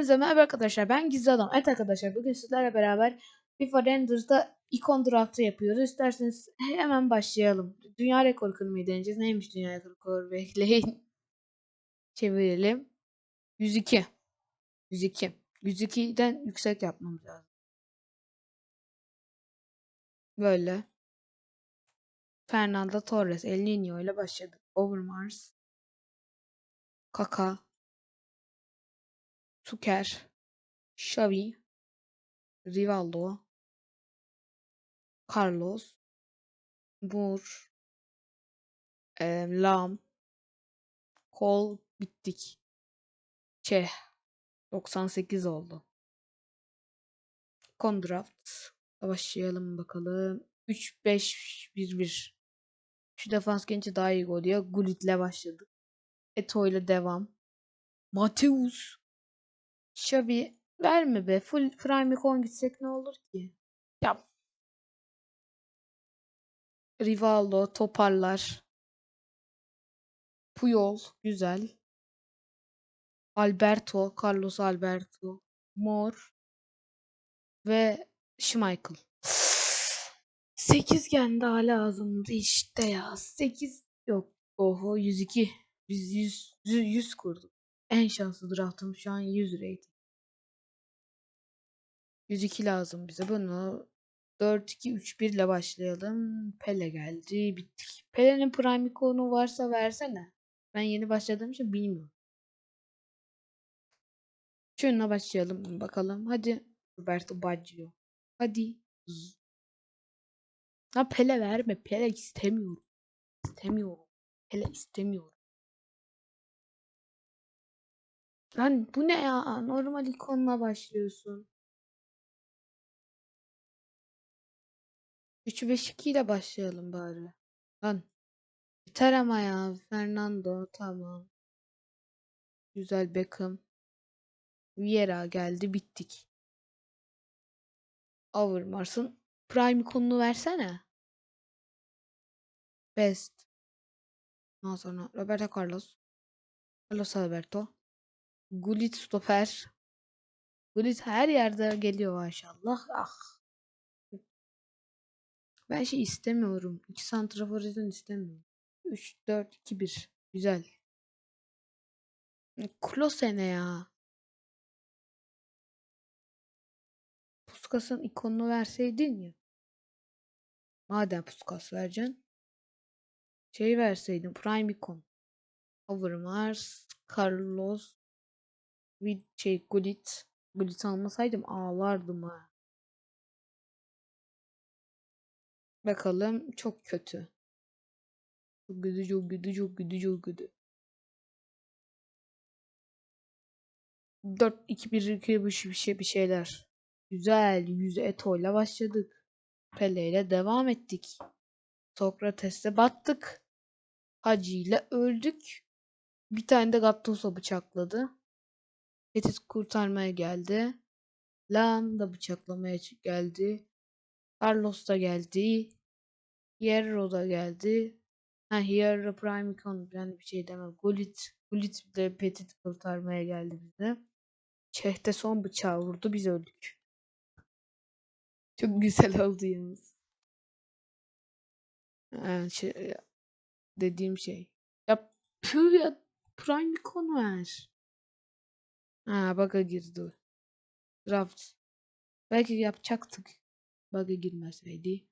Hepinize merhaba arkadaşlar. Ben Gizli Adam. Evet arkadaşlar bugün sizlerle beraber FIFA Renders'da ikon draftı yapıyoruz. İsterseniz hemen başlayalım. Dünya rekoru kırmayı deneyeceğiz. Neymiş dünya rekoru? Bekleyin. Çevirelim. 102. 102. 102'den yüksek yapmamız lazım. Böyle. Fernando Torres, El Niño ile başladık. Overmars. Kaka. Tuker, Xavi, Rivaldo, Carlos, Moore, e, Lam, Kol bittik. Çeh 98 oldu. Kondraft başlayalım bakalım. 3-5-1-1 Şu defans genci daha iyi gol diyor. Başladık. Eto devam. Mateus Xavi verme be. Full prime icon gitsek ne olur ki? Ya. Rivaldo toparlar. Puyol güzel. Alberto, Carlos Alberto, Mor ve Schmeichel. 8 daha lazımdı işte ya. 8 yok. Oho 102. Biz 100, 100, 100 kurduk. En şanslı draftım şu an 100 rating. 102 lazım bize. Bunu 4-2-3-1 ile başlayalım. Pele geldi. Bittik. Pele'nin prime ikonu varsa versene. Ben yeni başladığım için bilmiyorum. Şununla başlayalım bakalım. Hadi Roberto Baggio. Hadi. Ha Pele verme. Pele istemiyorum. İstemiyorum. Pele istemiyorum. Lan bu ne ya? Normal ikonla başlıyorsun. 3-5-2 ile başlayalım bari. Lan. Yeter ama ya. Fernando tamam. Güzel Beckham. Vieira geldi bittik. Overmars'ın prime ikonunu versene. Best. Ondan sonra Roberto Carlos. Carlos Alberto. Gullit stoper. Gullit her yerde geliyor maşallah. Ah. Ben şey istemiyorum. 2 santrafor istemiyorum. 3, 4, 2, 1. Güzel. Klose ne ya? Puskas'ın ikonunu verseydin ya. Madem Puskas vereceksin. Şey verseydin. Prime ikon. Overmars. Carlos. Şey Gullit. Gullit almasaydım ağlardım ha. Bakalım çok kötü. Çok kötü, çok kötü, çok kötü, çok kötü. 4 2 1 2 bir şey bir şeyler. Güzel. Yüz Eto'yla başladık. Pele ile devam ettik. Sokrates'e battık. Hacı ile öldük. Bir tane de Gattuso bıçakladı. Betis kurtarmaya geldi. Lam da bıçaklamaya geldi. Carlos da geldi. Hierro da geldi. Ha Hierro Prime Icon yani bir şey demem. Gullit. Gullit de Petit kurtarmaya geldi bize. Çehte son bıçağı vurdu biz öldük. Çok güzel oldu yalnız. Yani şey, dediğim şey. Ya püh ya Prime Icon ver. Ha bug'a girdi. Draft. Belki yapacaktık. Bug'a girmeseydi.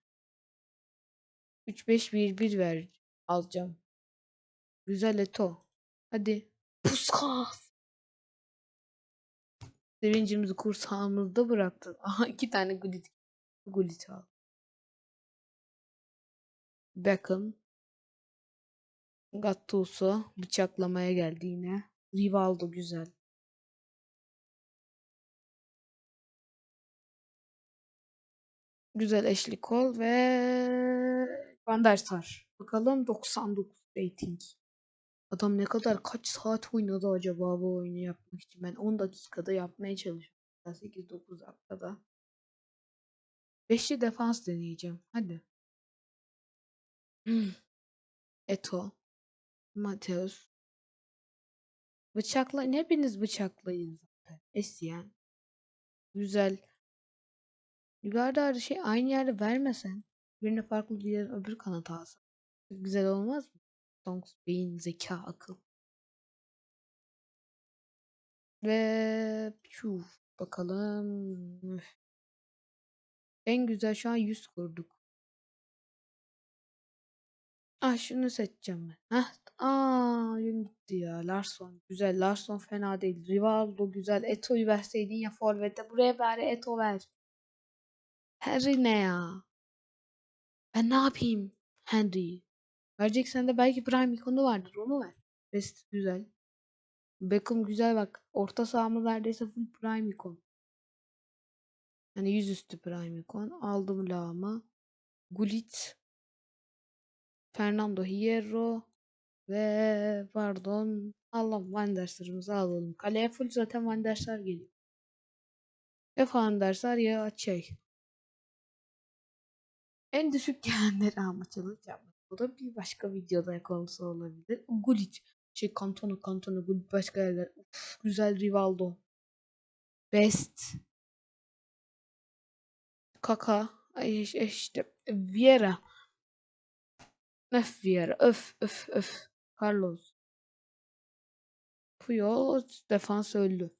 3-5-1-1 ver alacağım. Güzel Eto. Hadi. Puskas. Sevincimizi kursağımızda bıraktın. Aha iki tane Gullit. Gullit al. Beckham. Gattuso bıçaklamaya geldi yine. Rivaldo güzel. Güzel eşlik kol ve Van der Sar. Bakalım 99 rating. Adam ne kadar kaç saat oynadı acaba bu oyunu yapmak için? Ben 10 dakikada yapmaya çalışıyorum. 8-9 dakikada. Beşli defans deneyeceğim. Hadi. Eto. Mateus. Bıçakla hepiniz bıçaklayın zaten. Essien. Güzel. Yukarıda şey aynı yerde vermesen birine farklı bir yerin öbür kanatı alsan. Güzel olmaz mı? Songs, beyin, zeka, akıl. Ve şu bakalım. En güzel şu an 100 kurduk. Ah şunu seçeceğim ben. Hah. Aa oyun gitti ya. Larson güzel. Larson fena değil. Rivaldo güzel. Eto'yu verseydin ya forvete. Buraya bari Eto ver. Henry ne ya? Ben ne yapayım? Henry'yi. Vereceksen de belki Prime ikonu vardır. Onu ver. Best güzel. Beckham güzel bak. Orta sahamı neredeyse full Prime ikon. Yani yüzüstü Prime ikon. Aldım lağımı. Gullit. Fernando Hierro. Ve pardon. Allah Van der Sar'ımızı alalım. Kaleye full zaten Van der Sar geliyor. Ya Van der Sar ya şey. En düşük gelenleri alma challenge yapmak. Bu da bir başka videoda konusu olabilir. Gullit. Şey Cantona Cantona Gullit başka yerler. Uf, güzel Rivaldo. Best. Kaka. Ay iş- işte. Vieira. Öf Vieira. Öf öf öf. Carlos. Puyol defans öldü.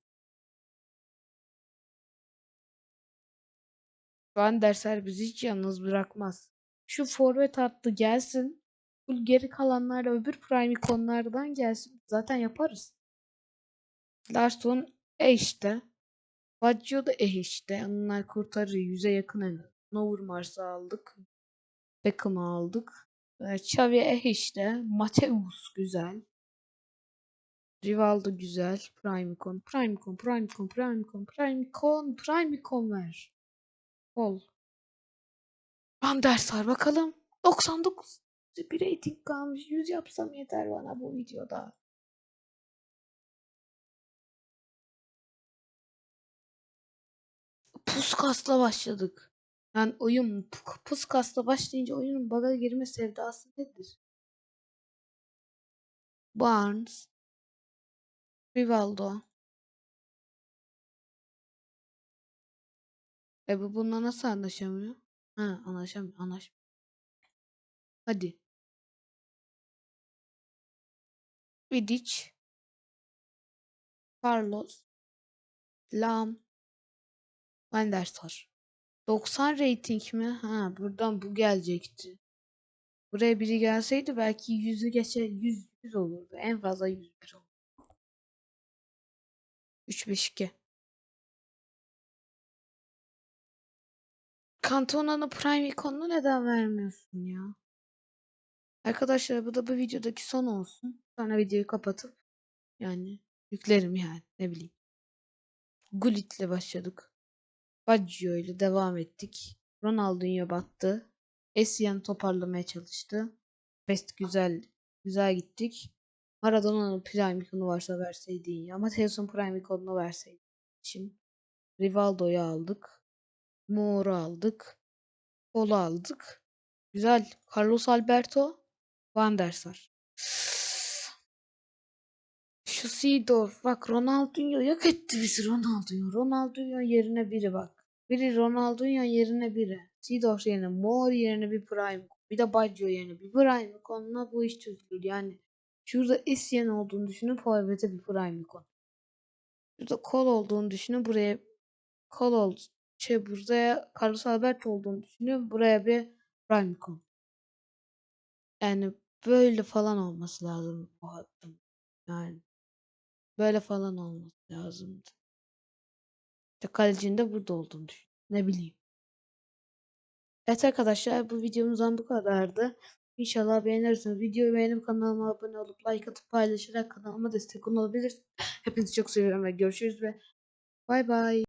Van der Sar bizi hiç yalnız bırakmaz. Şu forvet hattı gelsin. Bu geri kalanlar öbür prime ikonlardan gelsin. Zaten yaparız. Larsson e işte. Baggio da e işte. Onlar kurtarır. Yüze yakın en. Overmars'ı aldık. Beckham'ı aldık. Ee, Xavi eh işte. Mateus güzel. Rivaldo güzel. Prime icon. Prime icon. Prime icon. Prime icon. Prime icon. Prime icon ver. Ol. Van der Sar bakalım. 99 bir rating kalmış. 100 yapsam yeter bana bu videoda. Puskas'la başladık. Yani oyun Pu- Puskas'la başlayınca oyunun bug'a girme sevdası nedir? Barnes, Rivaldo. E bu bununla nasıl anlaşamıyor? Ha anlaşamıyor. Anlaşmıyor. Hadi. Vidic. Carlos. Lam. Van der Sar. 90 rating mi? Ha buradan bu gelecekti. Buraya biri gelseydi belki 100'ü geçe 100, 100 olurdu. En fazla 101 olurdu. 3-5-2. Cantona'nın Prime ikonunu neden vermiyorsun ya? Arkadaşlar bu da bu videodaki son olsun. Sonra videoyu kapatıp yani yüklerim yani ne bileyim. Gullit'le başladık. Baggio ile devam ettik. Ronaldinho battı. Essien toparlamaya çalıştı. Best güzel güzel gittik. Maradona'nın Prime ikonu varsa verseydin ya. Mateus'un Prime ikonunu verseydin. Şimdi Rivaldo'yu aldık. Moore'u aldık. Polo aldık. Güzel. Carlos Alberto. Van der Sar. Şu Seedorf. Bak Ronaldinho yok etti bizi Ronaldinho. Ronaldinho yerine biri bak. Biri Ronaldinho yerine biri. Seedorf yerine Moore yerine bir Prime. Bir de Baggio yerine bir Prime. Konuna bu iş çözülür. Yani şurada Essien olduğunu düşünün. Forvet'e bir Prime. Şurada Kol olduğunu düşünün. Buraya Kol oldu. Şey buraya Carlos Alberto olduğunu düşünün. Buraya bir Prime ikon. Yani böyle falan olması lazım bu hattın. Yani böyle falan olması lazımdı. İşte kalecinin de burada olduğunu düşün. Ne bileyim. Evet arkadaşlar bu videomuzdan bu kadardı. İnşallah beğenirsiniz. Videoyu beğenip kanalıma abone olup like atıp paylaşarak kanalıma destek olabilirsiniz. Hepinizi çok seviyorum ve görüşürüz ve bay bay.